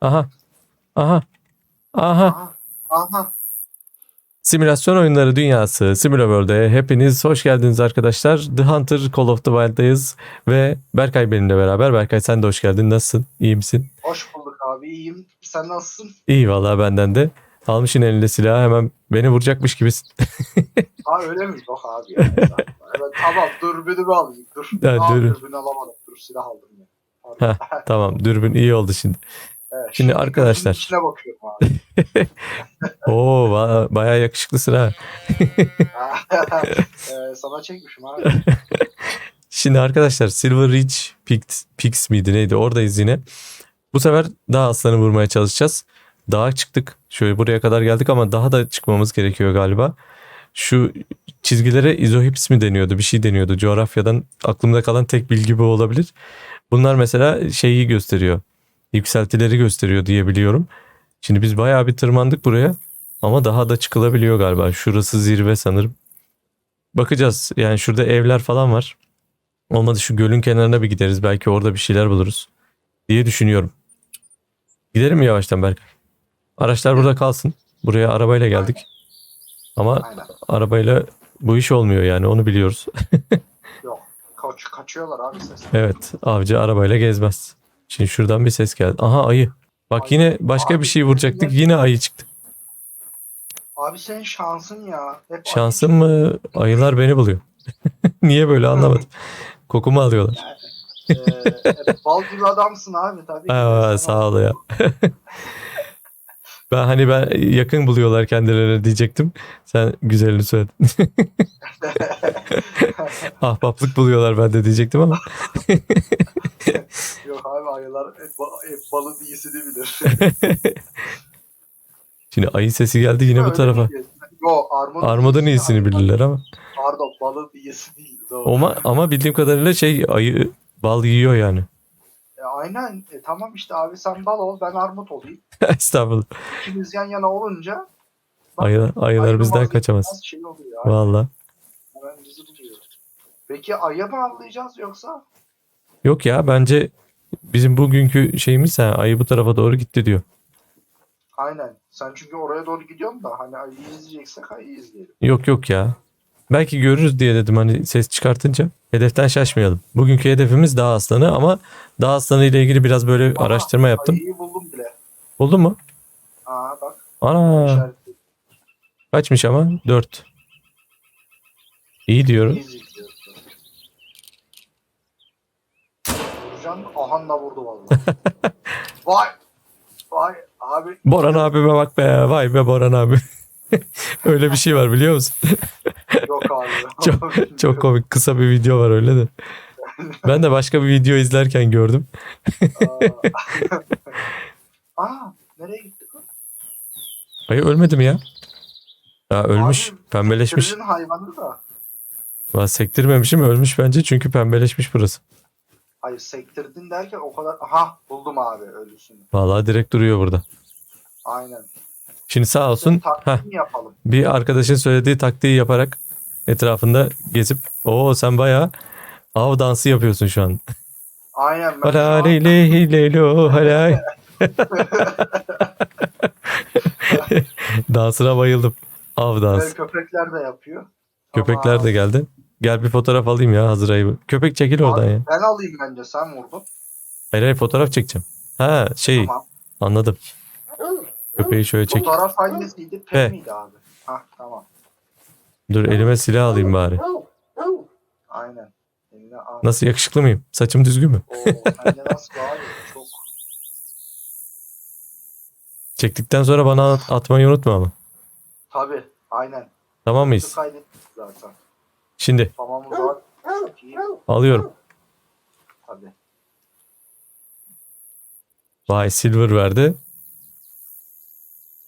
Aha. Aha. Aha. Aha. Aha. Simülasyon oyunları dünyası Simulaworld'e hepiniz hoş geldiniz arkadaşlar. The Hunter Call of the Wild'dayız ve Berkay benimle beraber. Berkay sen de hoş geldin. Nasılsın? İyi misin? Hoş bulduk abi. İyiyim. Sen nasılsın? İyi vallahi benden de. Almışsın elinde silahı hemen beni vuracakmış gibisin. Ha öyle mi? Yok abi. Ya. evet, tamam dürbünümü alayım. Dur. Ha, dürbün. dürbünü alamadım. Dur silah aldım ya. Heh. tamam dürbün iyi oldu şimdi. Evet, Şimdi arkadaşlar. içine bakıyorum abi. Oo ba- bayağı yakışıklısın ha. ee, sana çekmişim abi. Şimdi arkadaşlar Silver Ridge Peaks, Peaks miydi neydi oradayız yine. Bu sefer daha aslanı vurmaya çalışacağız. Dağa çıktık. Şöyle buraya kadar geldik ama daha da çıkmamız gerekiyor galiba. Şu çizgilere izohips mi deniyordu bir şey deniyordu. Coğrafyadan aklımda kalan tek bilgi bu olabilir. Bunlar mesela şeyi gösteriyor. Yükseltileri gösteriyor diye biliyorum. Şimdi biz bayağı bir tırmandık buraya. Ama daha da çıkılabiliyor galiba. Şurası zirve sanırım. Bakacağız. Yani şurada evler falan var. Olmadı şu gölün kenarına bir gideriz. Belki orada bir şeyler buluruz. Diye düşünüyorum. Gidelim mi yavaştan Berk? Araçlar burada kalsın. Buraya arabayla geldik. Ama Aynen. arabayla bu iş olmuyor yani onu biliyoruz. Yok. Kaç, kaçıyorlar abi ses. evet avcı arabayla gezmez. Şimdi şuradan bir ses geldi. Aha ayı. Bak Ayı. yine başka Abi, bir şey vuracaktık. yine- ayı çıktı. Abi senin şansın ya. Hep Şansım mı? Ayılar beni buluyor. Niye böyle anlamadım. Kokumu alıyorlar. Ee, evet, bal gibi adamsın abi tabii. Aa, sağ ol ya. ben hani ben yakın buluyorlar kendilerine diyecektim. Sen güzelini söyledin. Ahbaplık buluyorlar ben de diyecektim ama. Yok abi ayılar hep, ba- hep balın iyisini bilir. Şimdi ayı sesi geldi yine bu tarafa. değil. Yo armudun, Armudun iyisi, iyisini ayı- bilirler ama. Pardon balın iyisi değil. Doğru. Ama, ama bildiğim kadarıyla şey ayı bal yiyor yani. E, aynen. E, tamam işte abi sen bal ol ben armut olayım. Estağfurullah. İkimiz yan yana olunca Ayı, ayılar bizden kaçamaz. Şey oluyor. Valla. Peki ayı mı avlayacağız yoksa? Yok ya bence bizim bugünkü şeyimiz ha, ayı bu tarafa doğru gitti diyor. Aynen. Sen çünkü oraya doğru gidiyorsun da hani ayıyı izleyeceksek ayıyı izleyelim. Yok yok ya. Belki görürüz diye dedim hani ses çıkartınca. Hedeften şaşmayalım. Bugünkü hedefimiz dağ aslanı ama dağ aslanı ile ilgili biraz böyle Aha, araştırma yaptım. Ayıyı buldum bile. Buldun mu? Aa bak. Ana işaretli. kaçmış ama? 4. İyi diyorum. İyi izliyoruz. Vuracağım. Ahan da vurdu vallahi. Vay. Vay abi. Boran abime bak be. Vay be Boran abi. öyle bir şey var biliyor musun? Yok abi. Çok, çok komik. Kısa bir video var öyle de. Ben de başka bir video izlerken gördüm. Aa. Nereye gittik? o? Ayı ölmedi mi ya? Ya ölmüş. Abi, pembeleşmiş. Hayvanı da. Ben sektirmemişim ölmüş bence çünkü pembeleşmiş burası. Hayır sektirdin derken o kadar. Aha buldum abi ölüsünü. Vallahi direkt duruyor burada. Aynen. Şimdi sağ olsun heh, yapalım. bir arkadaşın söylediği taktiği yaparak etrafında gezip o sen bayağı av dansı yapıyorsun şu an. Aynen. Ben Halay. Dansına bayıldım. Av Ve dansı. köpekler de yapıyor. Köpekler de geldi. Gel bir fotoğraf alayım ya hazır ayı. Köpek çekil oradan Abi, ya. Ben alayım bence sen vurdun. Hayır hayır fotoğraf çekeceğim. Ha şey Tamam. anladım. Köpeği şöyle çek. Fotoğraf hangisiydi? P P. miydi abi? Hah tamam. Dur elime silah alayım bari. Aynen. Eline al. Nasıl yakışıklı mıyım? Saçım düzgün mü? Oo, sence nasıl abi? Çok. Çektikten sonra bana at- atmayı unutma ama. Tabi. Aynen. Tamam Biz mıyız? kaydettik zaten. Şimdi Tamamız var. Çok iyi. alıyorum. Tabi. Vay silver verdi.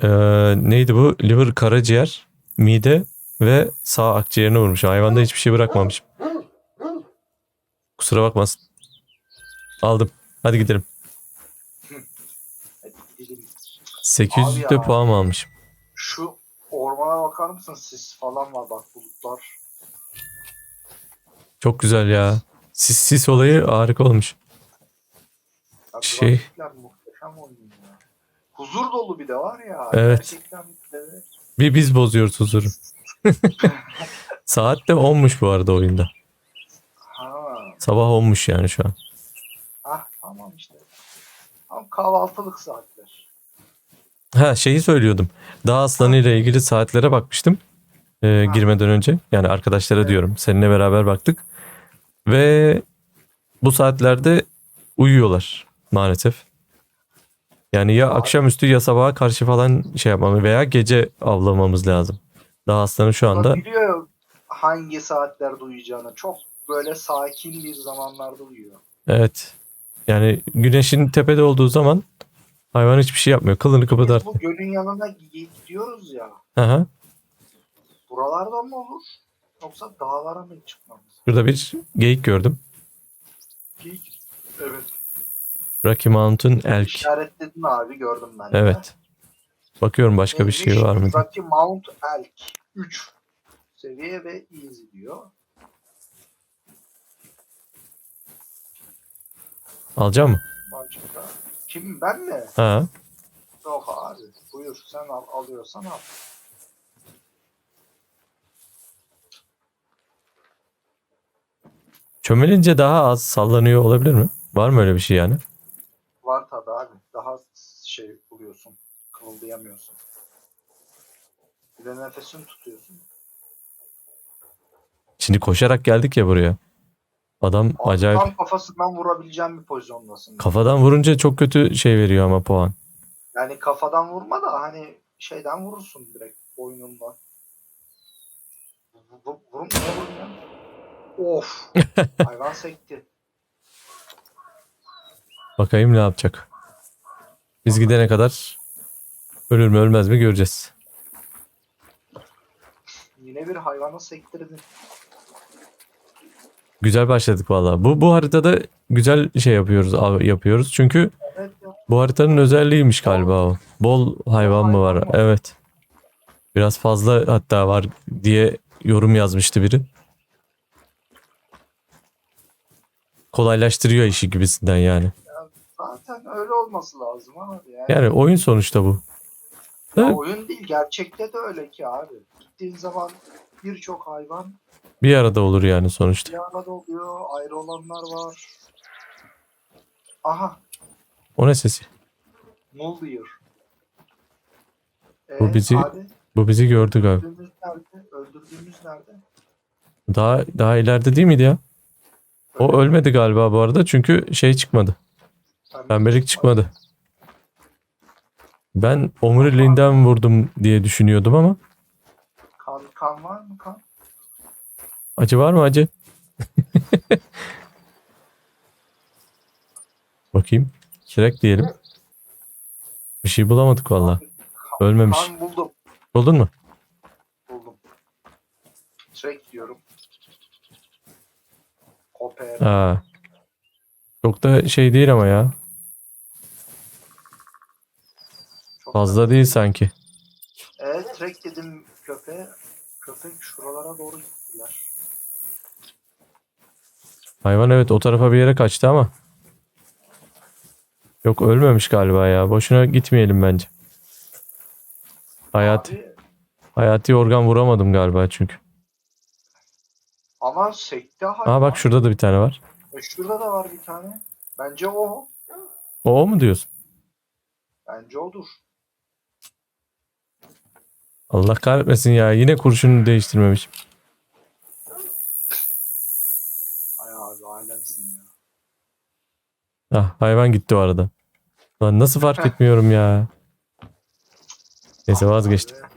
Ee, neydi bu? Liver karaciğer, mide ve sağ akciğerini vurmuş. Hayvanda hiçbir şey bırakmamışım. Kusura bakmasın. Aldım. Hadi gidelim. Hadi gidelim. 800 Abi de ya. puan mı almışım? Şu ormana bakar mısın? Sis falan var bak bulutlar. Çok güzel ya. Sis, sis olayı harika olmuş. Ya Şey- muhteşem. oyun. Huzur dolu bir de var ya. Evet. Gerçekten evet. Bir biz bozuyoruz huzuru. Saat de 10'muş bu arada oyunda. Ha. Sabah 10'muş yani şu an. Ah tamam işte. Tam kahvaltılık saatler. Ha şeyi söylüyordum. Dağ aslanı ile ilgili saatlere bakmıştım. Ha. girmeden önce. Yani arkadaşlara Evet. diyorum. Seninle beraber baktık. Ve bu saatlerde uyuyorlar maalesef. Yani ya akşamüstü ya sabaha karşı falan şey yapmamız veya gece avlamamız lazım. Dağ aslanı şu anda Biliyor hangi saatlerde uyuyacağını. Çok böyle sakin bir zamanlarda uyuyor. evet. Yani güneşin tepede olduğu zaman hayvan hiçbir şey yapmıyor. Kılını Biz kıpırdar. bu gölün yanına gi- gidiyoruz ya. Aha. Buralarda mı olur? Yoksa dağlara mı çıkmamız? Şurada bir geyik gördüm. Geyik. Evet. Rocky Mountain elk. İşaretledin abi gördüm ben. de. Evet. Bakıyorum başka bir şey Neymiş? var mı? diye. Rocky Mount Elk 3 seviye ve easy diyor. Alacağım mı? Başka. Kim ben mi? Ha. Yok abi. Buyur sen al, alıyorsan al. Çömelince daha az sallanıyor olabilir mi? Var mı öyle bir şey yani? Var tabi abi. Daha şey buluyorsun. Kımıldayamıyorsun. Bir de nefesini tutuyorsun. Şimdi koşarak geldik ya buraya. Adam Abi acayip. Tam kafasından vurabileceğim bir pozisyondasın. Kafadan vurunca çok kötü şey veriyor ama puan. Yani kafadan vurma da hani şeyden vurursun direkt boynundan. Vur, vur, vurun ne vurun ya? Of. Hayvan sekti. Bakayım ne yapacak. Biz gidene kadar ölür mü ölmez mi göreceğiz. Yine bir hayvanı sektirdin. Güzel başladık valla. Bu bu haritada güzel şey yapıyoruz av- yapıyoruz. Çünkü Evet ya. bu haritanın özelliğiymiş galiba o. Bol hayvan mı var? hayvan var. Evet. Biraz fazla hatta var diye yorum yazmıştı biri. Kolaylaştırıyor işi gibisinden yani. Zaten öyle olması lazım abi. Yani, Yani oyun sonuçta bu. Ya Evet. oyun değil gerçekte de öyle ki abi. Gittiğin zaman birçok hayvan Bir arada olur yani sonuçta. bir arada oluyor. Ayrı olanlar var. Aha. O ne sesi? Mullier. Bu Ee, bizi- Abi, Bu bizi gördü galiba. öldürdüğümüz nerede? Öldürdüğümüz nerede? Daha daha ileride değil miydi ya? O ölmedi galiba bu arada çünkü şey çıkmadı. Pembelik çıkmadı. Ben omuriliğinden vurdum diye düşünüyordum ama Kan, kan var mı kan? acı var mı acı? Bakayım. Direkt diyelim. Bir şey bulamadık valla. Ölmemiş. Kan buldum. Buldun mu? Buldum. Track diyorum. Koper. Aa. Çok da şey değil ama ya. Çok Fazla değil sanki. Evet track dedim köpeğe. Köpek şuralara doğru gittiler. Hayvan evet o tarafa bir yere kaçtı ama. Yok ölmemiş galiba ya. Boşuna gitmeyelim bence. Hayati, Abi, hayati organ vuramadım galiba çünkü. ama sekte hayvan. Aa bak şurada da bir tane var. E, şurada da var bir tane. Bence o. O, mu diyorsun? Bence odur. Allah kahretmesin ya. Yine kurşunu değiştirmemiş. Ay abi alemsin ya. Ah hayvan gitti o arada. Lan nasıl fark etmiyorum ya. Neyse Ah vazgeçtim. abi.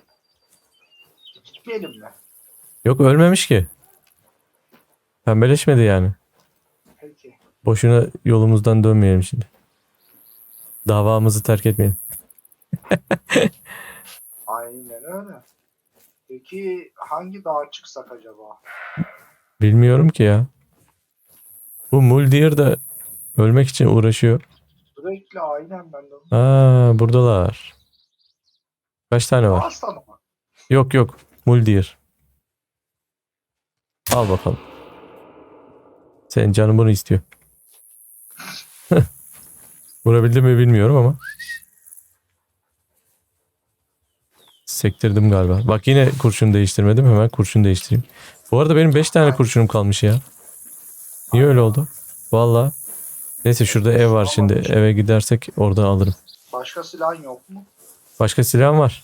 Gitmeyelim mi? Yok ölmemiş ki. Pembeleşmedi yani. Boşuna yolumuzdan dönmeyelim şimdi. Davamızı terk etmeyelim. Aynen öyle. Peki hangi dağa çıksak acaba? Bilmiyorum ki ya. Bu Muldir de ölmek için uğraşıyor. Sürekli aynen ben de. Aa buradalar. Kaç tane var? Aslan mı? Yok yok. Muldir. Al bakalım. Senin canın bunu istiyor. Vurabildim mi bilmiyorum ama. Sektirdim galiba. Bak yine kurşun değiştirmedim. Hemen kurşun değiştireyim. Bu arada benim 5 tane kurşunum kalmış ya. Niye öyle oldu? Valla. Neyse şurada ev var şimdi. Eve gidersek orada alırım. Başka silahın yok mu? Başka silahım var.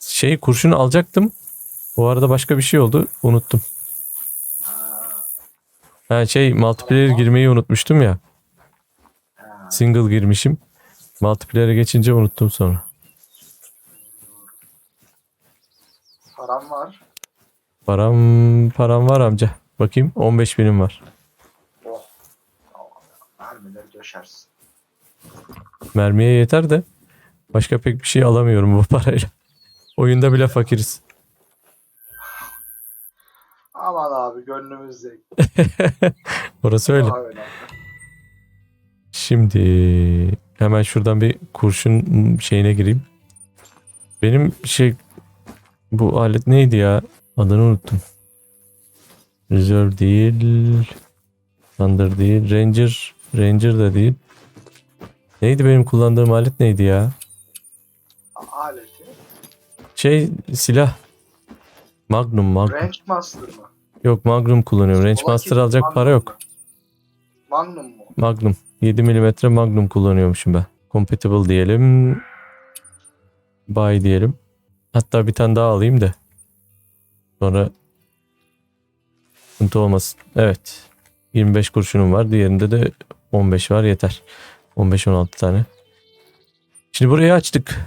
Şey kurşunu alacaktım. Bu arada başka bir şey oldu. Unuttum. Ha şey multiplayer girmeyi unutmuştum ya. Single girmişim. Multiplayer'e geçince unuttum sonra. Param var. Param param var amca. Bakayım 15 binim var. Oh. Mermileri döşersin. Mermiye yeter de başka pek bir şey alamıyorum bu parayla. Oyunda bile fakiriz. Aman abi gönlümüz zevk. Orası öyle. Önemli. Şimdi hemen şuradan bir kurşun şeyine gireyim. Benim şey bu alet neydi ya? Adını unuttum. Reserve değil. Thunder değil. Ranger. Ranger da değil. Neydi benim kullandığım alet neydi ya? Aleti. Şey silah. Magnum Magnum. Range Master mı? Yok Magnum kullanıyorum. Range Master alacak Magnum para yok. Magnum mu? Magnum. 7 mm Magnum kullanıyormuşum ben. Compatible diyelim. Buy diyelim. Hatta bir tane daha alayım da. Sonra sıkıntı olmasın. Evet. 25 kurşunum var. Diğerinde de 15 var yeter. 15-16 tane. Şimdi burayı açtık.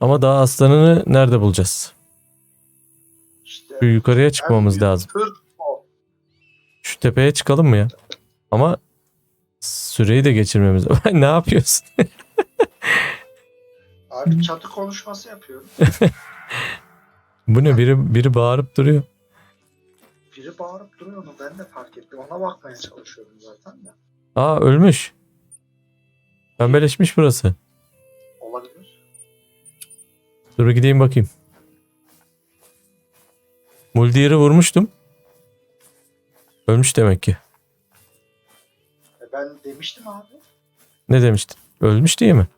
Ama daha aslanını nerede bulacağız? İşte Şu yukarıya çıkmamız lazım. Şu tepeye çıkalım mı ya? Ama süreyi de geçirmemiz ne yapıyorsun? Abi çatı konuşması yapıyorum. Bu ne? Biri, biri bağırıp duruyor. Biri bağırıp duruyor onu ben de fark ettim. Ona bakmaya çalışıyordum zaten de. Aa ölmüş. Pembeleşmiş burası. Olabilir. Dur bir gideyim bakayım. Muldier'i vurmuştum. Ölmüş demek ki. Ben demiştim abi. Ne demiştin? Ölmüş diye mi?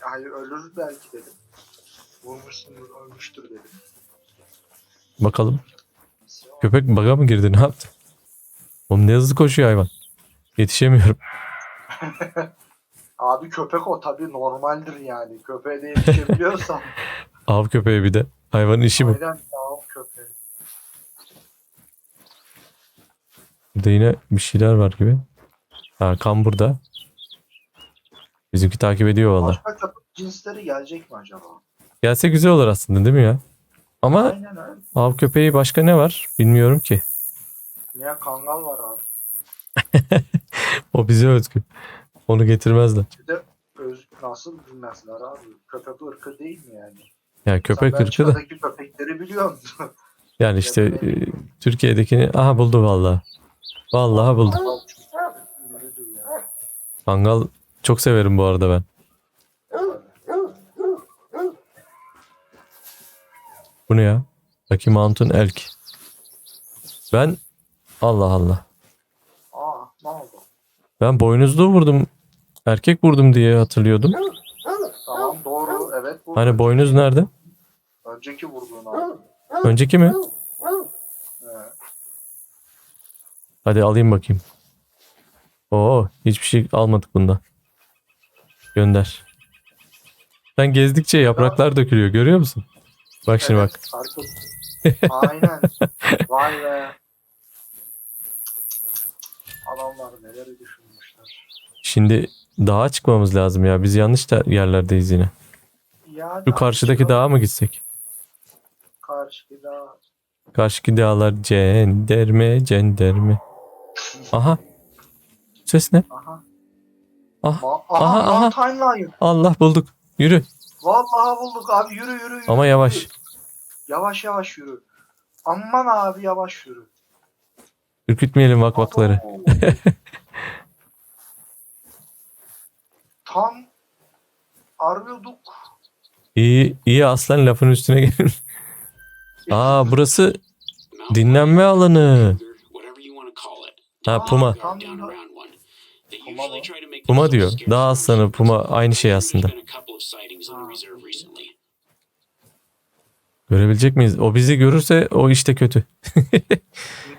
Hayır ölür belki dedim. Vurmuşsundur ölmüştür dedim. Bakalım. Köpek baga mı girdi? Ne yaptı? Oğlum ne hızlı koşuyor hayvan. Yetişemiyorum. Abi köpek o tabii normaldir yani. Köpeğe de yetişebiliyorsan. Av köpeği bir de. Hayvanın işi bu. Aynen ya köpeği. Burada yine bir şeyler var gibi. Ha kan burada. Bizimki takip ediyor valla. Başka köpek cinsleri gelecek mi acaba? Gelse güzel olur aslında değil mi ya? Ama Aynen öyle. av köpeği başka ne var? Bilmiyorum ki. Niye kangal var abi? O bize özgü. Onu getirmezler. Bir de öz, nasıl bilmezler abi? Köpek ırkı değil mi yani? Ya köpek Sen ırkı da. Belçika'daki köpekleri biliyor musun? Yani işte e, Türkiye'dekini aha buldu valla. Vallahi buldu. Kangal çok severim bu arada ben. Bu ne ya? Lucky Mountain Elk. Ben Allah Allah. Aa ne oldu? Ben boynuzlu vurdum. Erkek vurdum diye hatırlıyordum. Tamam doğru evet bu. Hani boynuz nerede? Önceki vurduğun abi. Önceki mi? Evet. Hadi alayım bakayım. Oo, hiçbir şey almadık bundan. Gönder. Sen gezdikçe yapraklar dökülüyor görüyor musun? Bak şimdi bak. Aynen. Vay be. Adamlar neleri düşünmüşler. Şimdi dağa çıkmamız lazım ya. Biz yanlış da yerlerdeyiz yine. Yani Şu karşıdaki dağa mı gitsek? Karşıdaki dağ. Karşıdaki dağlar cenderme cenderme. Aha. Ses ne? Aha. Ah, Ma- aha, aha, aha. Mountain Lion. Allah bulduk. Yürü. Vallahi bulduk abi yürü yürü yürü. Ama yavaş. Yavaş yavaş yürü. Aman abi yavaş yürü. Ürkütmeyelim vakvakları. Tam arıyorduk. İyi, iyi aslan lafın üstüne gelin. Aa burası dinlenme alanı. Ha puma. Tam. Puma mı? Puma diyor. Dağ aslanı, puma aynı şey aslında. Görebilecek miyiz? O bizi görürse o işte kötü.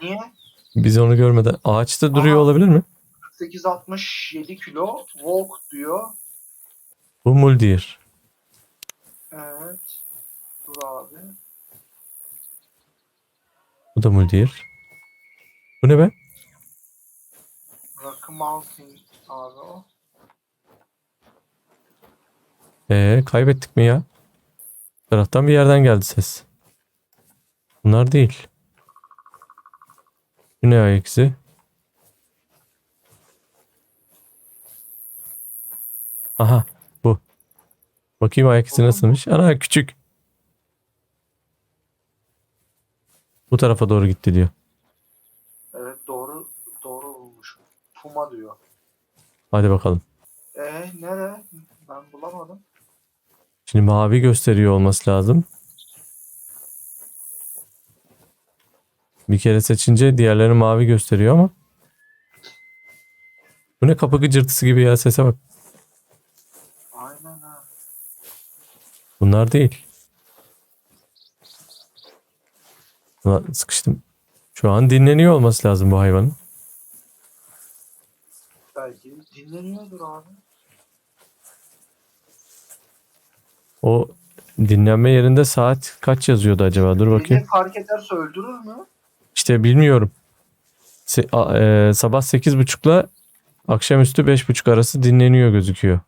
Niye? Biz onu görmeden. Ağaçta duruyor Aha. olabilir mi? 867 kilo. Walk diyor. Bu muldeer. Evet. Dur abi. Bu da muldeer. Bu ne be? Rocky Mountain abi o. Ee, kaybettik mi ya? Taraftan bir yerden geldi ses. Bunlar değil. Bu ne ayak izi? Aha bu. Bakayım ayak izi nasılmış. Ana küçük. Bu tarafa doğru gitti diyor. Evet doğru doğru bulmuş. Puma diyor. Hadi bakalım. E nere? Ben bulamadım. Şimdi mavi gösteriyor olması lazım. Bir kere seçince diğerlerini mavi gösteriyor ama. Bu ne kapı gıcırtısı gibi ya sese bak. Aynen ha. Bunlar değil. Ulan sıkıştım. Şu an dinleniyor olması lazım bu hayvanın. Belki dinleniyordur abi. O dinlenme yerinde saat kaç yazıyordu acaba? Dur bakayım. Beni fark ederse öldürür mü? İşte bilmiyorum. Se- a- e, sabah 8.30'la akşamüstü 5.30 arası dinleniyor gözüküyor.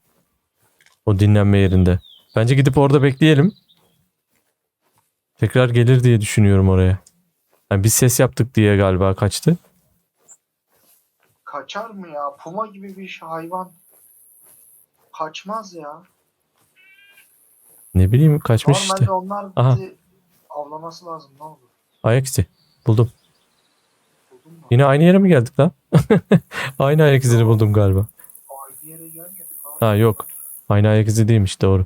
O dinlenme yerinde. Bence gidip orada bekleyelim. Tekrar gelir diye düşünüyorum oraya. Yani biz ses yaptık diye galiba kaçtı. Kaçar mı ya? Puma gibi bir şey, hayvan. Kaçmaz ya. Ne bileyim kaçmış Normalde işte. onlar Aha. bizi avlaması lazım. Ne olur? Ayak izi. Buldum. Buldun mu? Yine aynı yere mi geldik lan? aynı ayak izini buldum galiba. Aynı yere gelmedik abi. Ha yok. Aynı ayak izi değilmiş doğru.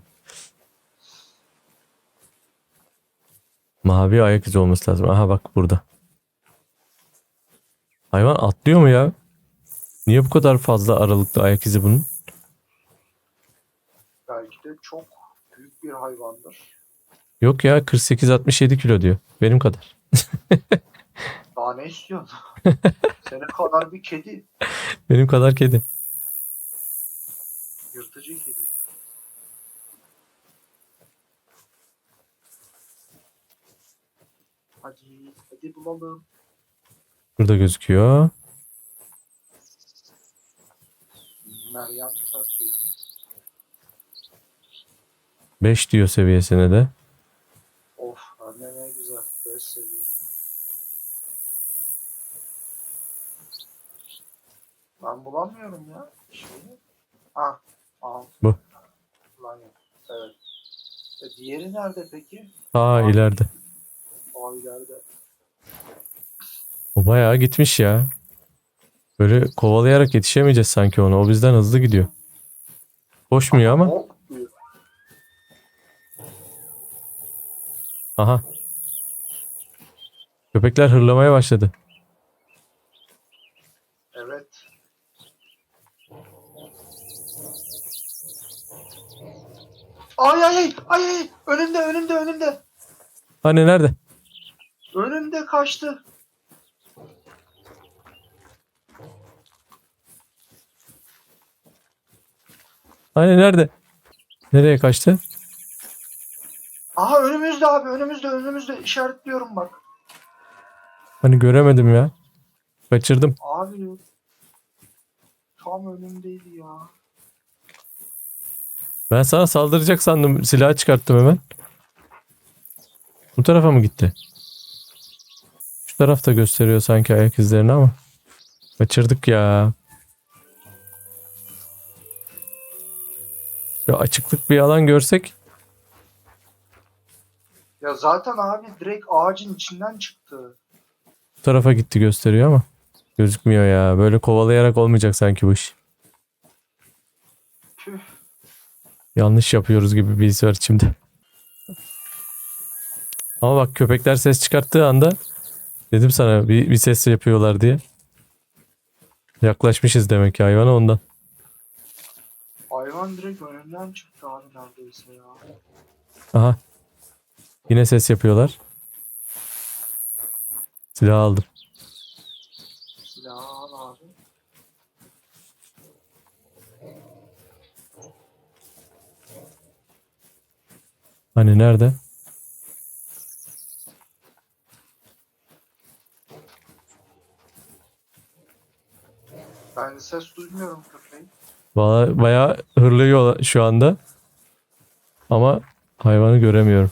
Mavi ayak izi olması lazım. Aha bak burada. Hayvan atlıyor mu ya? Niye bu kadar fazla aralıklı ayak izi bunun? Belki de çok büyük bir hayvandır. Yok ya 48-67 kilo diyor. Benim kadar. Daha ne istiyorsun? Senin kadar bir kedi. Benim kadar kedi. Yırtıcı kedi. Hadi, hadi bulalım. Burada gözüküyor. Meryem Tatlı'ydı. 5 diyor seviyesine de. Of, anne ne güzel. 5 seviye. Ben bulamıyorum ya. Şeyi. Ah, al. Bu. Yok. Evet. E, diğeri nerede peki? Aa ileride. Aa ileride. O bayağı gitmiş ya. Böyle kovalayarak yetişemeyeceğiz sanki ona. O bizden hızlı gidiyor. Koşmuyor ama. Aha. Köpekler hırlamaya başladı. Evet. Ay ay ay ay önümde önümde önümde Hani nerede? önümde kaçtı. Hani nerede? Nereye kaçtı? Aha önümüzde abi önümüzde önümüzde işaretliyorum bak. Hani göremedim ya. Kaçırdım. Abi tam önümdeydi ya. Ben sana saldıracak sandım. Silahı çıkarttım hemen. Bu tarafa mı gitti? Şu tarafta gösteriyor sanki ayak izlerini ama. Kaçırdık ya. Ya açıklık bir alan görsek Ya zaten abi direkt ağacın içinden çıktı. bu tarafa gitti gösteriyor ama gözükmüyor ya. Böyle kovalayarak olmayacak sanki bu iş. Yanlış yapıyoruz gibi bir his var içimde. Ama bak köpekler ses çıkarttığı anda dedim sana bir, bir ses yapıyorlar diye. Yaklaşmışız demek ki hayvana ondan. Hayvan direkt önünden çıktı abi neredeyse ya. Aha. Yine ses yapıyorlar. Silah aldım. Silahı al abi. Hani nerede? Ben ses duymuyorum. Valla bayağı hırlıyor şu anda. Ama hayvanı göremiyorum.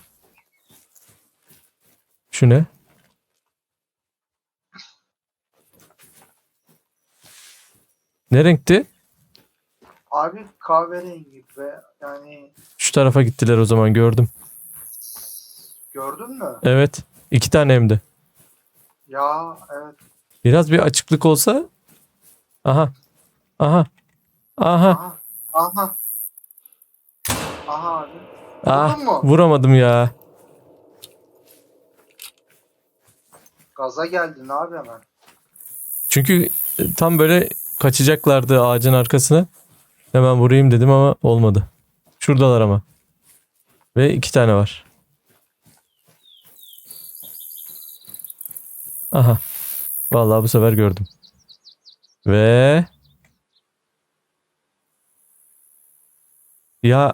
Şu ne? Ne renkti? Abi kahverengi ve yani Şu tarafa gittiler o zaman gördüm. gördün mü? Evet. iki tane hem de. Ya evet. Biraz bir açıklık olsa. Aha. Aha. Aha. Aha. Aha. Aha abi. Ah, Vurdun mu? vuramadım ya. Gaza geldin abi hemen. Çünkü e, tam böyle kaçacaklardı ağacın arkasına. Hemen vurayım dedim ama olmadı. Şuradalar ama. Ve iki tane var. Aha. Vallahi bu sefer gördüm. Ve ya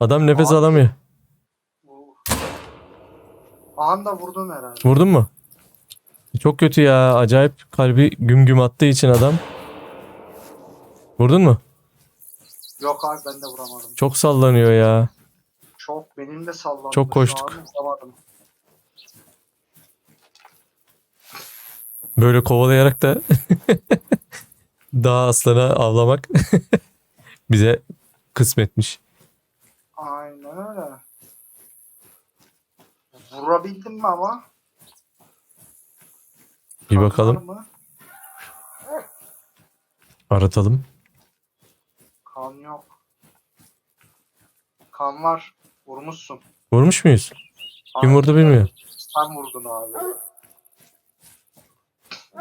adam nefes Abi. alamıyor. Bu... Anda vurdun herhalde. Vurdun mu? Çok kötü ya. Acayip kalbi güm güm attığı için adam. Vurdun mu? Yok abi ben de vuramadım. Çok sallanıyor ya. Çok benim de sallandı. Çok koştuk. vuramadım. Böyle kovalayarak da dağ aslanı avlamak bize kısmetmiş. Aynen öyle. Vurabildim mi ama? Bir bakalım. mı? Aratalım. Kan yok. Kan var. Vurmuşsun. Vurmuş muyuz? Kim Aynen. vurdu bilmiyorum. Sen vurdun abi.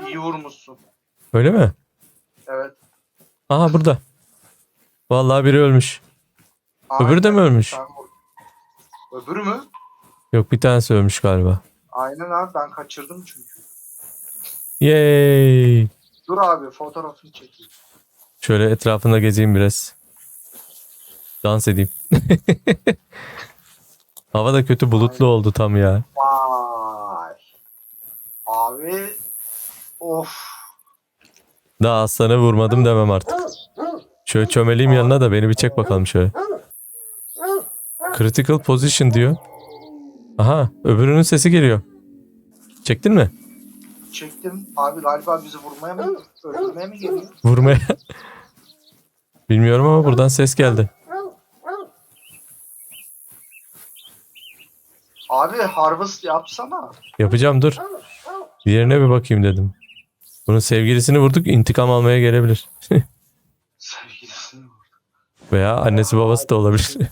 İyi vurmuşsun. Öyle mi? Evet. Aha burada. Vallahi biri ölmüş. Öbürü de mi Aynen, ölmüş? vurdun. Öbürü mü? Yok bir tanesi ölmüş galiba. Aynen abi ben kaçırdım çünkü. Yay! Dur abi fotoğrafını çekeyim. Şöyle etrafında gezeyim biraz. Dans edeyim. Hava da kötü bulutlu oldu tam ya. Vay. Abi. Of. Daha aslanı vurmadım demem artık. Şöyle çömeleyim yanına da beni bir çek bakalım şöyle. Critical position diyor. Aha öbürünün sesi geliyor. Çektin mi? Çektim. Abi galiba bizi vurmaya mı, öldürmeye mi geliyor? Vurmaya. Bilmiyorum ama buradan ses geldi. Abi harvest yapsana. Yapacağım dur. Diğerine bir bakayım dedim. Bunun sevgilisini vurduk intikam almaya gelebilir. Veya annesi babası da olabilir.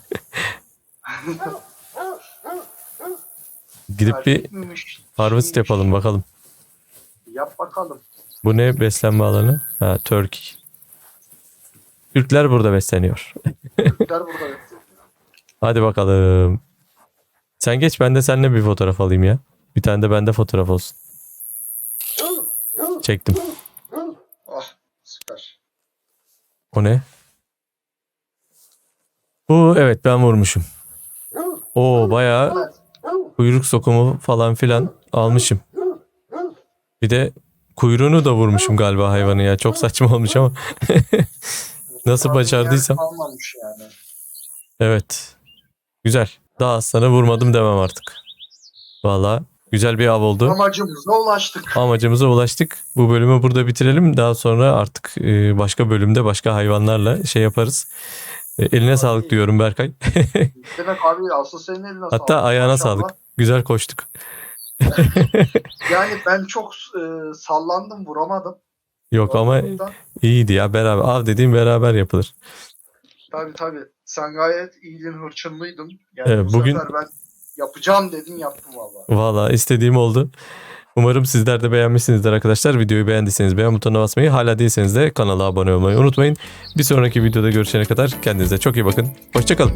Gidip bir miymiş, harvest yapalım bakalım. Yap bakalım. Bu ne beslenme alanı? Ha Turkey. Türkler burada besleniyor. Türkler burada yapıyor. Hadi bakalım. Sen geç ben de seninle bir fotoğraf alayım ya. Bir tane de bende fotoğraf olsun. Çektim. Ah süper. O ne? Bu evet ben vurmuşum. Oo bayağı kuyruk sokumu falan filan almışım. Bir de kuyruğunu da vurmuşum galiba hayvanı ya. Çok saçma olmuş ama. Nasıl başardıysam. yani. Evet. Güzel. Daha aslanı vurmadım demem artık. Valla güzel bir av oldu. Amacımıza ulaştık. Amacımıza ulaştık. Bu bölümü burada bitirelim. Daha sonra artık e, başka bölümde başka hayvanlarla şey yaparız. E, Eline sağlık diyorum Berkay. Demek abi asıl senin eline sağlık. Hatta ayağına Maşallah. sağlık. Güzel koştuk. Yani ben çok e, sallandım vuramadım. Yok ama iyiydi ya beraber. Av dediğim beraber yapılır. Tabii tabii. Sen gayet iyiydin, hırçınlıydın. Yani Evet, bu bugün- sefer ben yapacağım dedim yaptım valla. Valla istediğim oldu. Umarım sizler de beğenmişsinizdir arkadaşlar. Videoyu beğendiyseniz beğen butonuna basmayı, hala değilseniz de kanala abone olmayı unutmayın. Bir sonraki videoda görüşene kadar kendinize çok iyi bakın. Hoşçakalın.